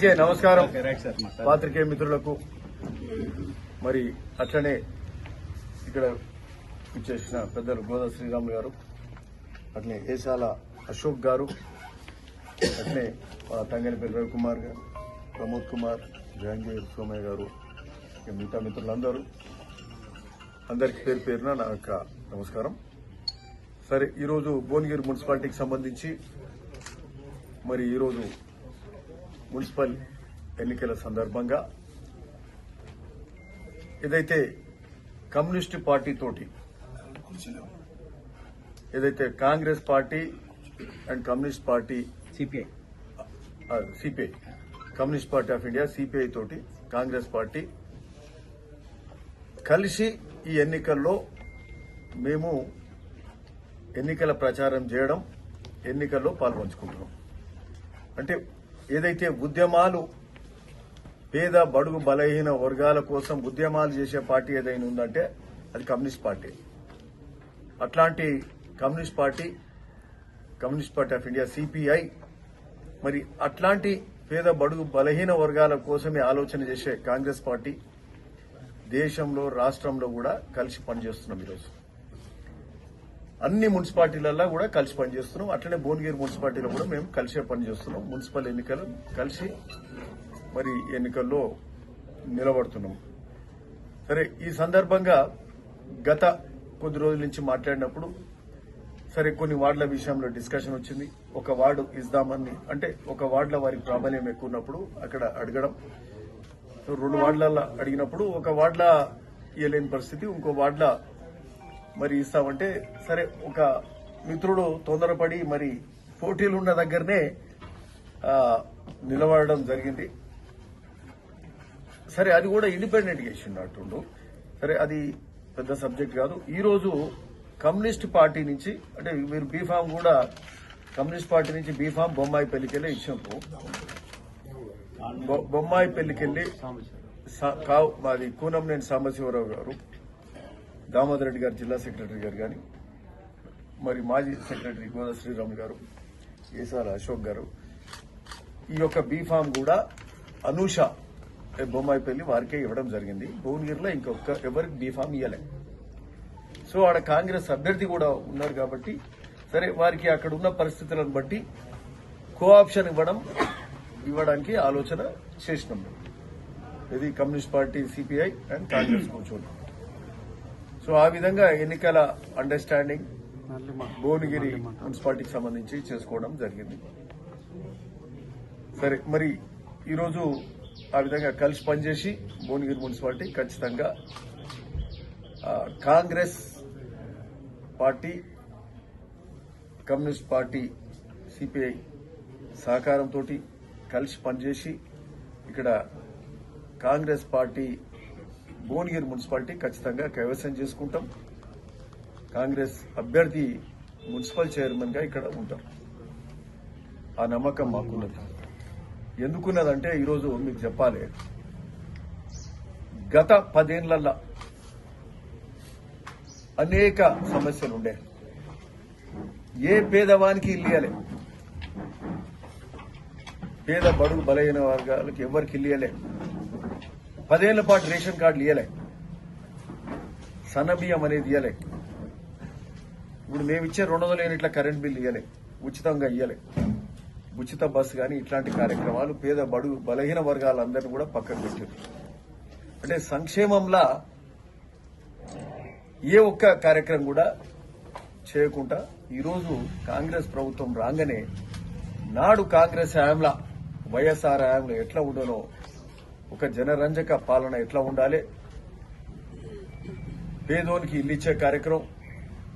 Okay నమస్కారం. పాత్రికేయ మిత్రులకు. మరి అట్లనే ఇక్కడ ఇచ్చేసిన పెద్దలు గోదా శ్రీరాములు గారు అట్లనే ఏసాల అశోక్ గారు మా తంగనిపల్లి రవికుమార్ గారు ప్రమోద్ కుమార్ జహంగీర్ సోమయ్య గారు మిగతా మిత్రులందరూ. అందరికి పేరు పేరున నా యొక్క నమస్కారం. సరే ఈరోజు భువనగిరి మున్సిపాలిటీకి సంబంధించి మరి ఈరోజు మున్సిపల్ ఎన్నికల సందర్భంగా ఏదైతే కమ్యూనిస్ట్ పార్టీ తోటి ఏదైతే Congress party and communist party CPI. CPI communist party of India CPI తోటి కాంగ్రెస్ పార్టీ కలిసి ఈ ఎన్నికల్లో మేము ఎన్నికల ప్రచారం చేయడం ఎన్నికల్లో పాల్పంచుకుంటున్నాం. అంటే ఏదైతే ఉద్యమాలు పేద బడుగు బలహీన వర్గాల కోసం ఉద్యమాలు చేసే పార్టీ ఏదైనా ఉందంటే అది కమ్యూనిస్ట్ పార్టీ. అట్లాంటి communist party communist party of India CPI మరి అట్లాంటి పేద బడుగు బలహీన వర్గాల కోసమే ఆలోచన చేసే కాంగ్రెస్ పార్టీ దేశంలో రాష్ట్రంలో కూడా కలిసి పనిచేస్తున్నాం ఈరోజు. అన్ని మున్సిపాలిటీలలో కూడా కలిసి పనిచేస్తున్నాం. అట్లనే భువనగిరి మున్సిపాలిటీలో కూడా మేము కలిసే పనిచేస్తున్నాం. మున్సిపల్ ఎన్నికలు కలిసి మరి ఎన్నికల్లో నిలబడుతున్నాం. సరే ఈ సందర్భంగా గత కొద్ది రోజుల నుంచి మాట్లాడినప్పుడు సరే కొన్ని వార్డుల విషయంలో డిస్కషన్ వచ్చింది. ఒక వార్డు ఇద్దామని అంటే ఒక వార్డులో వారికి ప్రాబల్యం ఎక్కువ ఉన్నప్పుడు అక్కడ అడగడం. రెండు వార్డులలో అడిగినప్పుడు ఒక వార్డుల ఇవ్వలేని పరిస్థితి ఇంకో వార్డుల మరి ఇస్తామంటే సరే ఒక మిత్రుడు తొందరపడి మరి పోటీలు ఉన్న దగ్గరనే నిలబడడం జరిగింది. సరే అది కూడా ఇండిపెండెంట్గా ఇచ్చినట్టుండు సరే అది పెద్ద సబ్జెక్ట్ కాదు. ఈరోజు కమ్యూనిస్ట్ పార్టీ నుంచి అంటే మీరు బీఫామ్ కూడా కమ్యూనిస్ట్ పార్టీ నుంచి బీఫామ్ బొమ్మాయి పెళ్ళికెళ్ళి ఇచ్చినప్పుడు బొమ్మాయి పెళ్ళికెళ్ళి సా- మాది కూనంనేని సాంబశివరావు గారు దామోదర్ రెడ్డి గారు జిల్లా సెక్రటరీ గారు కానీ మరి మాజీ సెక్రటరీ గోదా శ్రీరామ్ గారు ఏసాల అశోక్ గారు ఈ యొక్క బీఫామ్ కూడా అనూష బొమ్మాయి పెళ్ళి వారికే ఇవ్వడం జరిగింది. భువనగిరిలో ఇంకొక ఎవరికి బీఫామ్ ఇవ్వలే సో ఆడ కాంగ్రెస్ అభ్యర్థి కూడా ఉన్నారు కాబట్టి సరే వారికి అక్కడ ఉన్న పరిస్థితులను బట్టి కో ఆప్షన్ ఇవ్వడం ఇవ్వడానికి ఆలోచన చేసినాం ఇది communist party CPI and Congress కూర్చోండి. సో ఆ విధంగా ఎన్నికల అండర్స్టాండింగ్ భువనగిరి మున్సిపాలిటీకి సంబంధించి చేసుకోవడం జరిగింది. సరే మరి ఈరోజు ఆ విధంగా కలిసి పనిచేసి భువనగిరి మున్సిపాలిటీ ఖచ్చితంగా Congress party communist party CPI సహకారంతో కలిసి పనిచేసి ఇక్కడ కాంగ్రెస్ పార్టీ భువనగిరి మున్సిపాలిటీ ఖచ్చితంగా కైవసం చేసుకుంటాం. కాంగ్రెస్ అభ్యర్థి మున్సిపల్ చైర్మన్గా ఇక్కడ ఉంటాం. ఆ నమ్మకం మాకున్నది. ఎందుకున్నదంటే ఈరోజు మీకు చెప్పాలి. గత పదేళ్ళలో అనేక సమస్యలు ఉండే. ఏ పేదవానికి ఇల్లియలే పేద బడుగు బలైన వర్గాలకు ఎవరికి ఇల్లియలే పదేళ్ళ పాటు రేషన్ కార్డులు ఇయ్యలే. సన్నబియ్యం అనేది ఇయ్యలే. ఇప్పుడు మేము ఇచ్చే రెండు వందల యూనిట్ల కరెంట్ బిల్ ఇయ్యలే. ఉచితంగా ఇయ్యలే. ఉచిత బస్సు కానీ ఇట్లాంటి కార్యక్రమాలు పేద బడుగు బలహీన వర్గాలందరినీ కూడా పక్కకు పెట్టారు అంటే సంక్షేమంలా ఏ ఒక్క కార్యక్రమం కూడా చేయకుండా ఈరోజు కాంగ్రెస్ ప్రభుత్వం రాగానే నాడు కాంగ్రెస్ హయాంలా వైఎస్ఆర్ హయాంలో ఎట్లా ఉండనో ఒక జనరంజక పాలన ఎట్లా ఉండాలి? పేదోనికి ఇల్లు ఇచ్చే కార్యక్రమం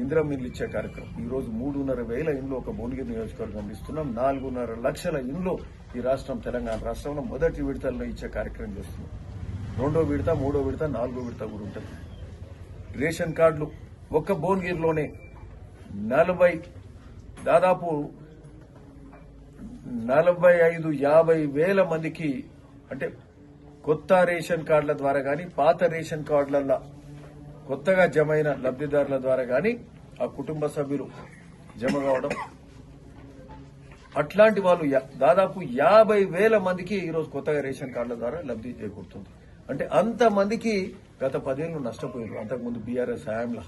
ఇందిరం ఇల్లు ఇచ్చే కార్యక్రమం. ఈ రోజు మూడున్నర వేల ఇండ్లు ఒక భువనగిరి నియోజకవర్గం ఇస్తున్నాం నాలుగున్నర లక్షల ఇండ్లు ఈ రాష్ట్రం తెలంగాణ రాష్ట్రంలో మొదటి విడతల్లో ఇచ్చే కార్యక్రమం చేస్తున్నాం. రెండో విడత మూడో విడత నాలుగో విడత కూడా ఉంటుంది. రేషన్ కార్డులు ఒక్క భువనగిరిలోనే నలభై దాదాపు నలభై ఐదు యాభై వేల మందికి అంటే కొత్త రేషన్ కార్డుల ద్వారా కానీ పాత రేషన్ కార్డులలో కొత్తగా జమైన లబ్ధిదారుల ద్వారా కానీ ఆ కుటుంబ సభ్యులు జమ కావడం. అట్లాంటి వాళ్ళు యా- దాదాపు యాభై వేల మందికి ఈరోజు కొత్తగా రేషన్ కార్డుల ద్వారా లబ్ధి చేకూరుతుంది. అంటే అంతమందికి గత పదేళ్ళు నష్టపోయారు. అంతకుముందు బీఆర్ఎస్ హయాంలా.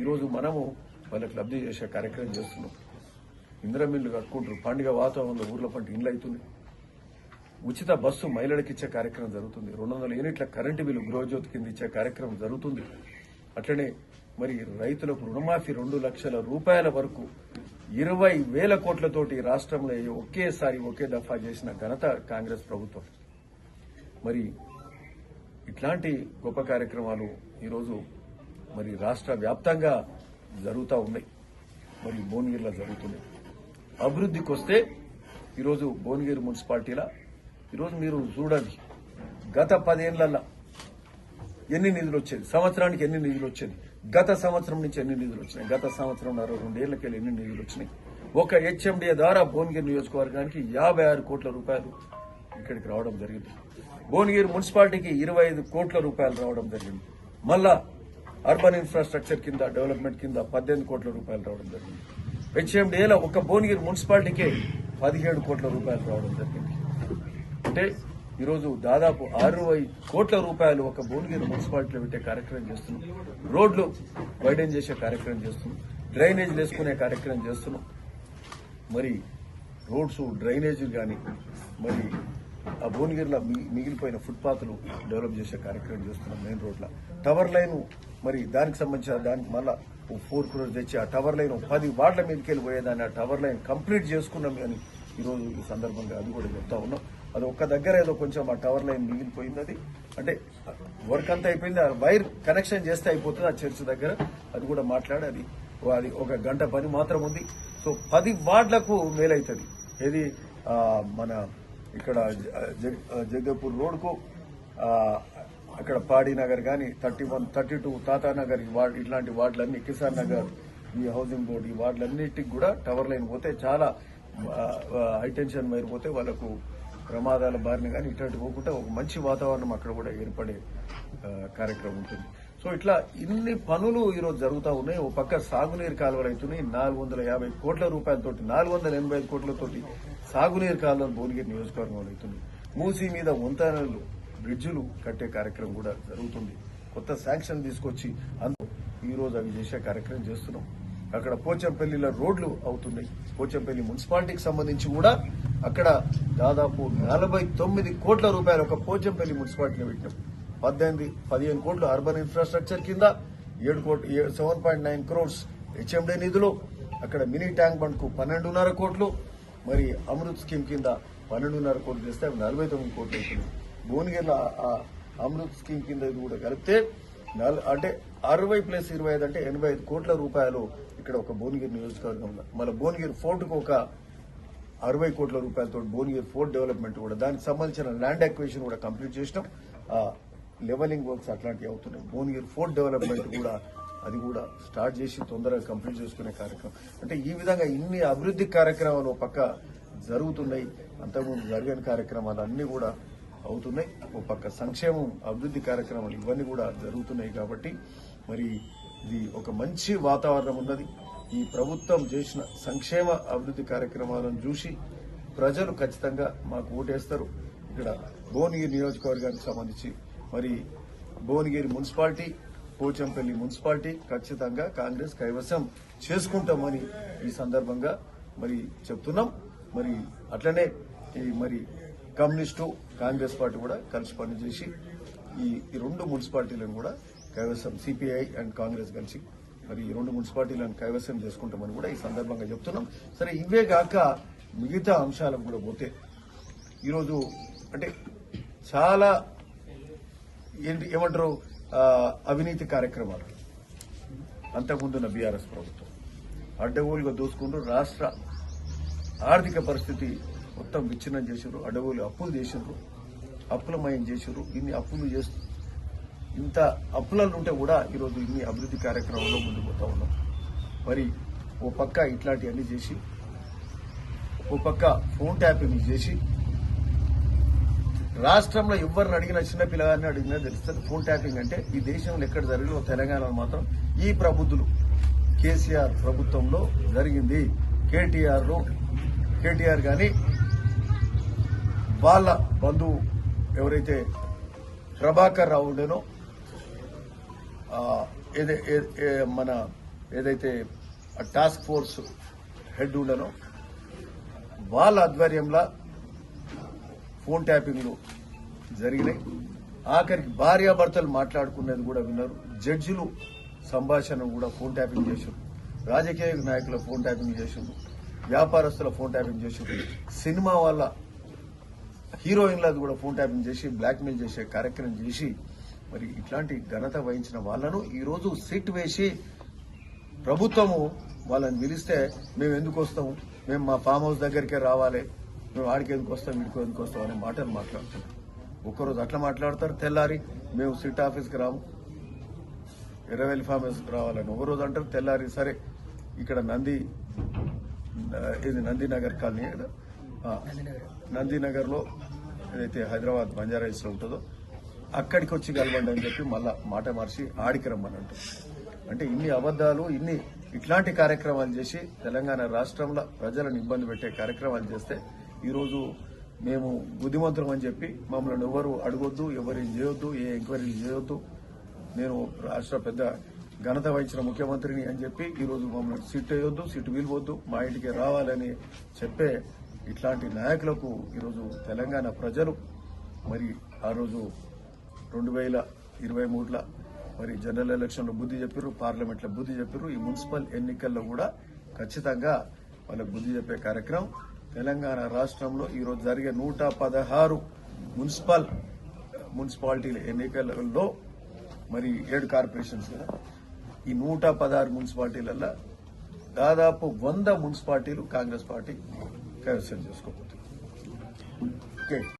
ఈరోజు మనము వాళ్ళకి లబ్ధి చేసే కార్యక్రమం చేస్తున్నాం. ఇంద్రమిల్లు కట్టుకుంటారు పండుగ వాతావరణంలో ఊర్ల పంట ఇండ్లు అవుతున్నాయి ఉచిత బస్సు మహిళలకు ఇచ్చే కార్యక్రమం జరుగుతుంది. రెండు వందల యూనిట్ల కరెంటు బిల్లు గృహజ్యోతి కింద ఇచ్చే కార్యక్రమం జరుగుతుంది. అట్లనే మరి రైతులకు రుణమాఫీ రెండు లక్షల రూపాయల వరకు ఇరవై వేల కోట్లతోటి రాష్ట్రంలో ఒకేసారి ఒకే దఫా చేసిన ఘనత కాంగ్రెస్ ప్రభుత్వం. మరి ఇట్లాంటి గొప్ప కార్యక్రమాలు ఈరోజు మరి రాష్ట్ర వ్యాప్తంగా జరుగుతూ ఉన్నాయి. మరి భువనగిరిలో జరుగుతున్నాయి. అభివృద్ధికి వస్తే ఈరోజు భువనగిరి మున్సిపాలిటీలో ఈరోజు మీరు చూడండి. గత పదేళ్ళలో ఎన్ని నిధులు వచ్చేది సంవత్సరానికి ఎన్ని నిధులు వచ్చేది గత సంవత్సరం నుంచి ఎన్ని నిధులు వచ్చినాయి? గత సంవత్సరం రెండేళ్ళకెళ్ళి ఎన్ని నిధులు వచ్చినాయి? ఒక హెచ్ఎండిఏ ద్వారా భువనగిరి నియోజకవర్గానికి యాభై ఆరు కోట్ల రూపాయలు ఇక్కడికి రావడం జరిగింది. భువనగిరి మున్సిపాలిటీకి ఇరవై ఐదు కోట్ల రూపాయలు రావడం జరిగింది. మళ్ళా అర్బన్ ఇన్ఫ్రాస్ట్రక్చర్ కింద డెవలప్మెంట్ కింద పద్దెనిమిది కోట్ల రూపాయలు రావడం జరిగింది. హెచ్ఎండిఏలో ఒక భువనగిరి మున్సిపాలిటీకే పదిహేడు కోట్ల రూపాయలు రావడం జరిగింది. అంటే ఈరోజు దాదాపు అరవై కోట్ల రూపాయలు ఒక భువనగిరి మున్సిపాలిటీలో పెట్టే కార్యక్రమం చేస్తున్నాం. రోడ్లు వైడెన్ చేసే కార్యక్రమం చేస్తున్నాం. డ్రైనేజ్ వేసుకునే కార్యక్రమం చేస్తున్నాం. మరి రోడ్స్ డ్రైనేజీలు కానీ మరి ఆ భువనగిరిలో మిగిలిపోయిన ఫుట్పాత్లు డెవలప్ చేసే కార్యక్రమం చేస్తున్నాం మెయిన్ రోడ్ల. టవర్ లైన్ మరి దానికి సంబంధించిన దానికి మళ్ళా ఫోర్ క్రోర్స్ తెచ్చి ఆ టవర్ లైన్ పది వార్డుల మీదకి వెళ్ళి పోయేదాన్ని ఆ టవర్ లైన్ కంప్లీట్ చేసుకున్నాం అని ఈరోజు ఈ సందర్భంగా అది కూడా చెప్తా ఉన్నాం. అది ఒక్క దగ్గర ఏదో కొంచెం ఆ టవర్ లైన్ మిగిలిపోయింది. అది అంటే వర్క్ అంతా అయిపోయింది. ఆ వైర్ కనెక్షన్ చేస్తే అయిపోతుంది ఆ చర్చ్ దగ్గర. అది కూడా మాట్లాడి అది అది ఒక గంట పని మాత్రం ఉంది. సో పది వార్డులకు మేలవుతుంది ఏది మన ఇక్కడ జగ్గపూర్ రోడ్కు అక్కడ పాడీనగర్ కానీ thirty one thirty two Tatanagar ward ఇట్లాంటి వార్డులన్నీ కిసాన్ నగర్ ఈ హౌసింగ్ బోర్డు ఈ వార్డులన్నిటికి కూడా టవర్ లైన్ పోతే చాలా హైటెన్షన్ వైర్ పోతే వాళ్ళకు ప్రమాదాల బారిన కానీ ఇట్లాంటి పోకుండా ఒక మంచి వాతావరణం అక్కడ కూడా ఏర్పడే కార్యక్రమం ఉంటుంది. సో ఇట్లా ఇన్ని పనులు ఈరోజు జరుగుతూ ఉన్నాయి. ఓ పక్క సాగునీరు కాలువలు అవుతున్నాయి నాలుగు వందల యాభై కోట్ల రూపాయలతోటి నాలుగు వందల ఎనభై ఐదు కోట్లతోటి సాగునీరు కాలువలు భువనగిరి నియోజకవర్గంలో అవుతుంది మూసీ మీద వంతెనలు బ్రిడ్జులు కట్టే కార్యక్రమం కూడా జరుగుతుంది. కొత్త శాంక్షన్ తీసుకొచ్చి అందులో ఈరోజు అవి చేసే కార్యక్రమం చేస్తున్నాం. అక్కడ పోచంపల్లిలో రోడ్లు అవుతున్నాయి. పోచంపల్లి మున్సిపాలిటీకి సంబంధించి కూడా అక్కడ దాదాపు నలభై తొమ్మిది కోట్ల రూపాయలు ఒక పోచంపల్లి మున్సిపాలిటీని పెట్టాం. పద్దెనిమిది పదిహేను కోట్లు అర్బన్ ఇన్ఫ్రాస్ట్రక్చర్ కింద ఏడు కోట్లు seven point nine crores HMDA నిధులు అక్కడ మినీ ట్యాంక్ బండ్కు పన్నెండున్నర కోట్లు మరి అమృత్ స్కీమ్ కింద పన్నెండున్నర కోట్లు చేస్తే అవి నలభై తొమ్మిది కోట్లు అవుతుంది భువనగిరిలో ఆ అమృత్ స్కీమ్ కింద ఇది కూడా కలిపితే అంటే అరవై ప్లస్ ఇరవై ఐదు అంటే ఎనభై ఐదు కోట్ల రూపాయలు ఇక్కడ ఒక భువనగిరి నియోజకవర్గంలో మళ్ళీ భువనగిరి ఫోర్టుకు ఒక అరవై కోట్ల రూపాయలతో భువనగిరి ఫోర్ట్ డెవలప్మెంట్ కూడా దానికి సంబంధించిన ల్యాండ్ అక్వేషన్ కూడా కంప్లీట్ చేసినాం. లెవెలింగ్ వర్క్స్ అట్లాంటివి అవుతున్నాయి. భువనగిరి ఫోర్ట్ డెవలప్మెంట్ కూడా అది కూడా స్టార్ట్ చేసి తొందరగా కంప్లీట్ చేసుకునే కార్యక్రమం. అంటే ఈ విధంగా ఇన్ని అభివృద్ధి కార్యక్రమాలు పక్క జరుగుతున్నాయి. అంతకుముందు జరగని కార్యక్రమాలు అన్ని కూడా అవుతున్నాయి. ఒక పక్క సంక్షేమం అభివృద్ధి కార్యక్రమాలు ఇవన్నీ కూడా జరుగుతున్నాయి కాబట్టి మరి ఇది ఒక మంచి వాతావరణం ఉన్నది. ఈ ప్రభుత్వం చేసిన సంక్షేమ అభివృద్ధి కార్యక్రమాలను చూసి ప్రజలు ఖచ్చితంగా మాకు ఓటేస్తారు. ఇక్కడ భువనగిరి నియోజకవర్గానికి సంబంధించి మరి భువనగిరి మున్సిపాలిటీ పోచంపల్లి మున్సిపాలిటీ ఖచ్చితంగా కాంగ్రెస్ కైవసం చేసుకుంటామని ఈ సందర్భంగా మరి చెప్తున్నాం. మరి అట్లనే మరి కమ్యూనిస్టు కాంగ్రెస్ పార్టీ కూడా కలిసి పనిచేసి ఈ ఈ రెండు మున్సిపాలిటీలను కూడా కైవసం సిపిఐ అండ్ కాంగ్రెస్ కలిసి మరి ఈ రెండు మున్సిపాలిటీలను కైవసం చేసుకుంటామని కూడా ఈ సందర్భంగా చెప్తున్నాం. సరే ఇవే కాక మిగతా అంశాలకు కూడా పోతే ఈరోజు అంటే చాలా ఏంటి ఏమంటారు అవినీతి కార్యక్రమాలు. అంతకుముందున్న బీఆర్ఎస్ ప్రభుత్వం అడ్డగోలుగా దోసుకుంటూ రాష్ట్ర ఆర్థిక పరిస్థితి మొత్తం విచ్ఛిన్నం చేసారు అడవులు అప్పులు చేసారు అప్పులమయం చేసారు ఇన్ని అప్పులు చేస్తూ ఇంత అప్పులలో ఉంటే కూడా ఈరోజు ఇన్ని అభివృద్ధి కార్యక్రమాల్లో ముందుకు పోతా ఉన్నాం. మరి ఓ పక్క ఇట్లాంటివన్నీ చేసి ఓ పక్క ఫోన్ ట్యాపింగ్ చేసి రాష్ట్రంలో ఎవరిని అడిగినా చిన్న పిల్లగారిని అడిగినా తెలుస్తుంది. ఫోన్ ట్యాపింగ్ అంటే ఈ దేశంలో ఎక్కడ జరిగిన తెలంగాణలో మాత్రం ఈ ప్రబుద్ధులు కేసీఆర్ ప్రభుత్వంలో జరిగింది. కేటీఆర్ కేటీఆర్ కానీ వాళ్ళ బంధువు ఎవరైతే ప్రభాకర్ రావు ఉండేనో ఏదే ఏ- మన ఏదైతే టాస్క్ ఫోర్స్ హెడ్ ఉండనో వాళ్ళ ఆధ్వర్యంలో ఫోన్ ట్యాపింగ్లు జరిగినాయి. ఆఖరికి భార్యాభర్తలు మాట్లాడుకునేది కూడా విన్నారు. జడ్జిలు సంభాషణ కూడా ఫోన్ ట్యాపింగ్ చేశారు. రాజకీయ నాయకుల ఫోన్ ట్యాపింగ్ చేశారు. వ్యాపారస్తుల ఫోన్ ట్యాపింగ్ చేశారు. సినిమా వాళ్ళ హీరోయిన్లకు కూడా ఫోన్ ట్యాపింగ్ చేసి బ్లాక్మెయిల్ చేసే కార్యక్రమం చేసి మరి ఇట్లాంటి ఘనత వహించిన వాళ్ళను ఈరోజు సిట్ వేసి ప్రభుత్వము వాళ్ళని పిలిస్తే మేము ఎందుకు వస్తాము? మేము మా ఫామ్ హౌస్ దగ్గరికే రావాలి. మేము ఆడికి ఎందుకు వస్తాం వీడికి ఎందుకు వస్తాం అనే మాటలు మాట్లాడుతున్నాం ఒక్కరోజు అట్లా మాట్లాడతారు తెల్లారి మేము సిట్ ఆఫీస్కి రాము. ఎర్రవెల్లి ఫామ్ హౌస్కి రావాలని ఒకరోజు అంటారు తెల్లారి సరే ఇక్కడ నంది ఇది నందినగర్ కాలనీ కదా? నందినగర్లో ఏదైతే హైదరాబాద్ బంజారా హిల్స్లో ఉంటుందో అక్కడికి వచ్చి కలవండి అని చెప్పి మళ్ళా మాట మార్చి ఆడికి రమ్మని అంటారు. అంటే ఇన్ని అబద్ధాలు ఇన్ని ఇట్లాంటి కార్యక్రమాలు చేసి తెలంగాణ రాష్ట్రంలో ప్రజలను ఇబ్బంది పెట్టే కార్యక్రమాలు చేస్తే ఈరోజు మేము బుద్ధిమంతులం అని చెప్పి మమ్మల్ని ఎవరు అడగొద్దు ఎవరు చేయొద్దు ఏ ఎంక్వైరీలు చేయొద్దు. నేను రాష్ట్ర పెద్ద ఘనత వహించిన ముఖ్యమంత్రిని అని చెప్పి ఈరోజు మమ్మల్ని సిట్ వేయొద్దు సిట్ వీలువద్దు మా ఇంటికి రావాలని చెప్పే ఇట్లాంటి నాయకులకు ఈరోజు తెలంగాణ ప్రజలు మరి ఆ రోజు రెండు వేల ఇరవై మూడులో మరి జనరల్ ఎలక్షన్లో బుద్ధి చెప్పారు పార్లమెంట్లో బుద్ధి చెప్పారు ఈ మున్సిపల్ ఎన్నికల్లో కూడా ఖచ్చితంగా వాళ్ళకు బుద్ధి చెప్పే కార్యక్రమం. తెలంగాణ రాష్ట్రంలో ఈరోజు జరిగే నూట పదహారు మున్సిపల్ మున్సిపాలిటీల ఎన్నికలలో మరి ఏడు కార్పొరేషన్స్ కదా. ఈ నూట పదహారు మున్సిపాలిటీలలో దాదాపు వంద మున్సిపాలిటీలు కాంగ్రెస్ పార్టీ కైవసం చేసుకోబోతుంది ఓకే